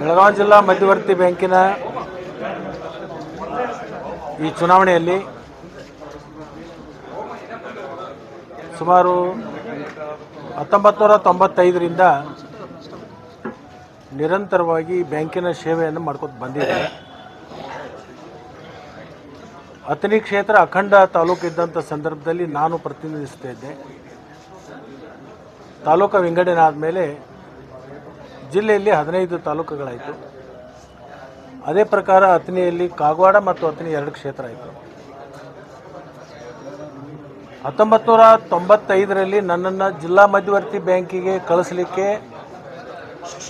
ಬೆಳಗಾವಿ ಜಿಲ್ಲಾ ಮಧ್ಯವರ್ತಿ ಬ್ಯಾಂಕಿನ ಈ ಚುನಾವಣೆಯಲ್ಲಿ ಸುಮಾರು ಹತ್ತೊಂಬತ್ತು ನೂರ ತೊಂಬತ್ತೈದರಿಂದ ನಿರಂತರವಾಗಿ ಬ್ಯಾಂಕಿನ ಸೇವೆಯನ್ನು ಮಾಡ್ಕೊತ ಬಂದಿದೆ. ಅಥಣಿ ಕ್ಷೇತ್ರ ಅಖಂಡ ತಾಲೂಕು ಇದ್ದಂಥ ಸಂದರ್ಭದಲ್ಲಿ ನಾನು ಪ್ರತಿನಿಧಿಸ್ತಾ ಇದ್ದೆ ತಾಲೂಕು ವಿಂಗಡಣೆ ಆದಮೇಲೆ ಜಿಲ್ಲೆಯಲ್ಲಿ ಹದಿನೈದು ತಾಲೂಕುಗಳಾಯಿತು. ಅದೇ ಪ್ರಕಾರ ಅಥಣಿಯಲ್ಲಿ ಕಾಗವಾಡ ಮತ್ತು ಅಥಣಿ ಎರಡು ಕ್ಷೇತ್ರ ಆಯಿತು. ಹತ್ತೊಂಬತ್ತು ನೂರ ತೊಂಬತ್ತೈದರಲ್ಲಿ ನನ್ನನ್ನು ಜಿಲ್ಲಾ ಮಧ್ಯವರ್ತಿ ಬ್ಯಾಂಕಿಗೆ ಕಳಿಸ್ಲಿಕ್ಕೆ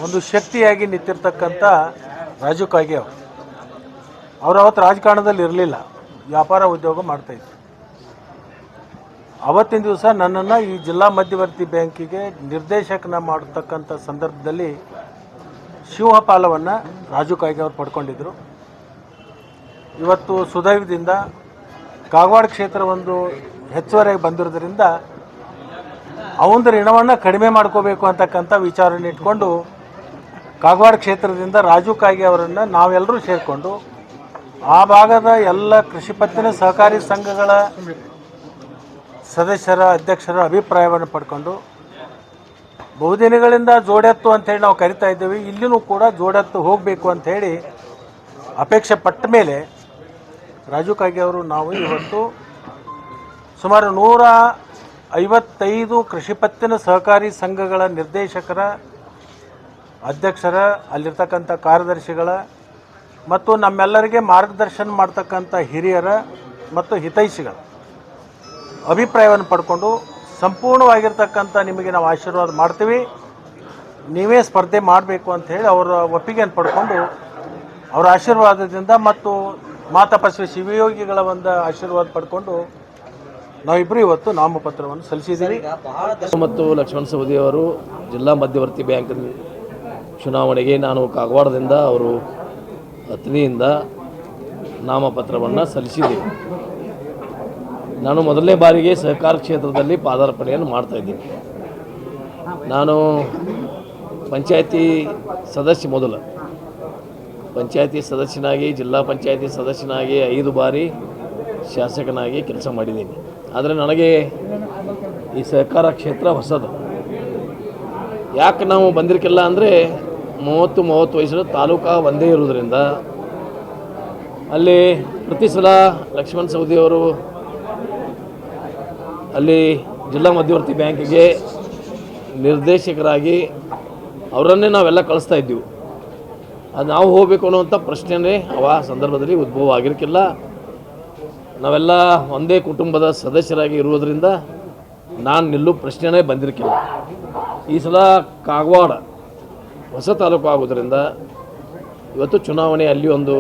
ಒಂದು ಶಕ್ತಿಯಾಗಿ ನಿಂತಿರ್ತಕ್ಕಂಥ ರಾಜು ಕಾಗೆ ಅವರು ಅವರು ಅವತ್ತು ರಾಜಕಾರಣದಲ್ಲಿ ಇರಲಿಲ್ಲ. ವ್ಯಾಪಾರ ಉದ್ಯೋಗ ಮಾಡ್ತಾಯಿದ್ರು ಅವತ್ತಿನ ದಿವಸ ನನ್ನನ್ನು ಈ ಜಿಲ್ಲಾ ಮಧ್ಯವರ್ತಿ ಬ್ಯಾಂಕಿಗೆ ನಿರ್ದೇಶಕನ ಮಾಡತಕ್ಕಂಥ ಸಂದರ್ಭದಲ್ಲಿ ಶಿವಪಾಲವನ್ನು ರಾಜು ಕಾಯ್ಗೆ ಅವರು ಪಡ್ಕೊಂಡಿದ್ದರು ಇವತ್ತು ಸುದೈವದಿಂದ ಕಾಗವಾಡ ಕ್ಷೇತ್ರ ಒಂದು ಹೆಚ್ಚುವರಿಯಾಗಿ ಬಂದಿರೋದ್ರಿಂದ ಅವನ ಋಣವನ್ನು ಕಡಿಮೆ ಮಾಡ್ಕೋಬೇಕು ಅಂತಕ್ಕಂಥ ವಿಚಾರನ ಇಟ್ಕೊಂಡು ಕಾಗವಾಡ ಕ್ಷೇತ್ರದಿಂದ ರಾಜು ಕಾಯ್ಗೆ ಅವರನ್ನು ನಾವೆಲ್ಲರೂ ಸೇರಿಕೊಂಡು ಆ ಭಾಗದ ಎಲ್ಲ ಕೃಷಿ ಪತ್ತಿನ ಸಹಕಾರಿ ಸಂಘಗಳ ಸದಸ್ಯರ, ಅಧ್ಯಕ್ಷರ ಅಭಿಪ್ರಾಯವನ್ನು ಪಡ್ಕೊಂಡು, ಬಹುದಿನಗಳಿಂದ ಜೋಡೆತ್ತು ಅಂತೇಳಿ ನಾವು ಕರಿತಾ ಇದ್ದೇವೆ, ಇಲ್ಲಿನೂ ಕೂಡ ಜೋಡೆತ್ತು ಹೋಗಬೇಕು ಅಂಥೇಳಿ ಅಪೇಕ್ಷೆ ಪಟ್ಟ ಮೇಲೆ ರಾಜು ಕಾಗೆ ಅವರು ನಾವು ಇವತ್ತು ಸುಮಾರು ನೂರ ಐವತ್ತೈದು ಕೃಷಿ ಪತ್ತಿನ ಸಹಕಾರಿ ಸಂಘಗಳ ನಿರ್ದೇಶಕರ, ಅಧ್ಯಕ್ಷರ, ಅಲ್ಲಿರ್ತಕ್ಕಂಥ ಕಾರ್ಯದರ್ಶಿಗಳ ಮತ್ತು ನಮ್ಮೆಲ್ಲರಿಗೆ ಮಾರ್ಗದರ್ಶನ ಮಾಡ್ತಕ್ಕಂಥ ಹಿರಿಯರ ಮತ್ತು ಹಿತೈಷಿಗಳ. ಅಭಿಪ್ರಾಯವನ್ನು ಪಡ್ಕೊಂಡು ಸಂಪೂರ್ಣವಾಗಿರ್ತಕ್ಕಂಥ ನಿಮಗೆ ನಾವು ಆಶೀರ್ವಾದ ಮಾಡ್ತೀವಿ. ನೀವೇ ಸ್ಪರ್ಧೆ ಮಾಡಬೇಕು ಅಂತ ಹೇಳಿ ಅವರ ಒಪ್ಪಿಗೆಯನ್ನು ಪಡ್ಕೊಂಡು ಅವರ ಆಶೀರ್ವಾದದಿಂದ ಮತ್ತು ಮಾತಪಸ್ವಿ ಶಿವಯೋಗಿಗಳ ಒಂದು ಆಶೀರ್ವಾದ ಪಡ್ಕೊಂಡು ನಾವಿಬ್ಬರು ಇವತ್ತು ನಾಮಪತ್ರವನ್ನು ಸಲ್ಲಿಸಿದ್ದೀರಿ ಮತ್ತು ಲಕ್ಷ್ಮಣ ಸವದಿ ಅವರು ಜಿಲ್ಲಾ ಮಧ್ಯವರ್ತಿ ಬ್ಯಾಂಕ್ ಚುನಾವಣೆಗೆ ನಾನು ಕಾಗವಾಡದಿಂದ ಅವರು ಅಥಣಿಯಿಂದ ನಾಮಪತ್ರವನ್ನು ಸಲ್ಲಿಸಿದ್ದೀನಿ ನಾನು ಮೊದಲನೇ ಬಾರಿಗೆ ಸಹಕಾರ ಕ್ಷೇತ್ರದಲ್ಲಿ ಪಾದಾರ್ಪಣೆಯನ್ನು ಮಾಡ್ತಾಯಿದ್ದೀನಿ ನಾನು ಪಂಚಾಯತಿ ಸದಸ್ಯ ಮೊದಲು. ಪಂಚಾಯತಿ ಸದಸ್ಯನಾಗಿ, ಜಿಲ್ಲಾ ಪಂಚಾಯತಿ ಸದಸ್ಯನಾಗಿ ಐದು ಬಾರಿ ಶಾಸಕನಾಗಿ ಕೆಲಸ ಮಾಡಿದ್ದೀನಿ. ಆದರೆ ನನಗೆ ಈ ಸಹಕಾರ ಕ್ಷೇತ್ರ ಹೊಸದು. ಯಾಕೆ ನಾವು ಬಂದಿರಕ್ಕಿಲ್ಲ ಅಂದರೆ ಮೂವತ್ತು ಮೂವತ್ತು ವಯಸ್ಸಿನ ತಾಲೂಕಾ ಒಂದೇ ಇರೋದ್ರಿಂದ ಅಲ್ಲಿ ಪ್ರತಿ ಸಲ ಲಕ್ಷ್ಮಣ್ ಸವದಿಯವರು ಅಲ್ಲಿ ಜಿಲ್ಲಾ ಮಧ್ಯವರ್ತಿ ಬ್ಯಾಂಕಿಗೆ ನಿರ್ದೇಶಕರಾಗಿ ಅವರನ್ನೇ ನಾವೆಲ್ಲ ಕಳಿಸ್ತಾ ಇದ್ದೀವಿ. ಅದು ನಾವು ಹೋಗಬೇಕು ಅನ್ನುವಂಥ ಪ್ರಶ್ನೆನೇ ಅವ ಸಂದರ್ಭದಲ್ಲಿ ಉದ್ಭವ ಆಗಿರಕ್ಕಿಲ್ಲ ನಾವೆಲ್ಲ ಒಂದೇ ಕುಟುಂಬದ ಸದಸ್ಯರಾಗಿ ಇರುವುದರಿಂದ ನಾನು ನಿಲ್ಲೋ ಪ್ರಶ್ನೆನೇ ಬಂದಿರಕ್ಕಿಲ್ಲ ಈ ಸಲ ಕಾಗವಾಡ ಹೊಸ ತಾಲೂಕು ಆಗೋದರಿಂದ ಇವತ್ತು ಚುನಾವಣೆ ಅಲ್ಲಿ ಒಂದು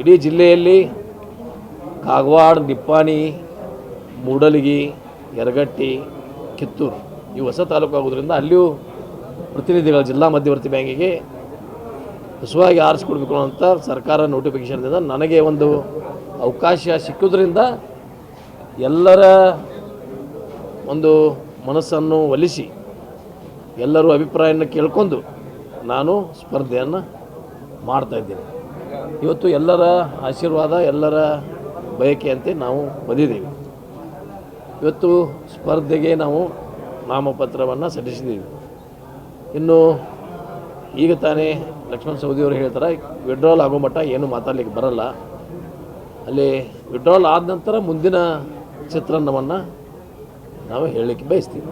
ಇಡೀ ಜಿಲ್ಲೆಯಲ್ಲಿ ಕಾಗವಾಡ, ನಿಪ್ಪಾಣಿ, ಮೂಡಲಗಿ ಯರಗಟ್ಟಿ, ಕಿತ್ತೂರು ಈ ಹೊಸ ತಾಲೂಕು ಆಗೋದ್ರಿಂದ ಅಲ್ಲಿಯೂ ಪ್ರತಿನಿಧಿಗಳ ಜಿಲ್ಲಾ ಮಧ್ಯವರ್ತಿ ಬ್ಯಾಂಕಿಗೆ ಹೊಸವಾಗಿ ಆರಿಸ್ಕೊಡ್ಬೇಕು ಅಂತ ಸರ್ಕಾರ ನೋಟಿಫಿಕೇಷನ್ದಿಂದ ನನಗೆ ಒಂದು ಅವಕಾಶ ಸಿಕ್ಕೋದ್ರಿಂದ ಎಲ್ಲರ ಒಂದು ಮನಸ್ಸನ್ನು ಒಲಿಸಿ ಎಲ್ಲರೂ ಅಭಿಪ್ರಾಯನ ಕೇಳ್ಕೊಂಡು ನಾನು ಸ್ಪರ್ಧೆಯನ್ನು ಮಾಡ್ತಾಯಿದ್ದೀನಿ ಇವತ್ತು ಎಲ್ಲರ ಆಶೀರ್ವಾದ, ಎಲ್ಲರ ಬಯಕೆಯಂತೆ ನಾವು ಬಂದಿದ್ದೀವಿ. ಇವತ್ತು ಸ್ಪರ್ಧೆಗೆ ನಾವು ನಾಮಪತ್ರವನ್ನು ಸಲ್ಲಿಸಿದ್ದೀವಿ. ಇನ್ನು ಈಗ ತಾನೇ ಲಕ್ಷ್ಮಣ ಸವದಿಯವರು ಹೇಳ್ತಾರೆ ವಿಡ್ರಾಲ್ ಆಗೋ ಮಟ್ಟ ಏನು ಮಾತಾಡಲಿಕ್ಕೆ ಬರಲ್ಲ. ಅಲ್ಲಿ ವಿಡ್ರಾಲ್ ಆದ ನಂತರ ಮುಂದಿನ ಚಿತ್ರಾನ್ನವನ್ನು ನಾವು ಹೇಳಲಿಕ್ಕೆ ಬಯಸ್ತೀವಿ.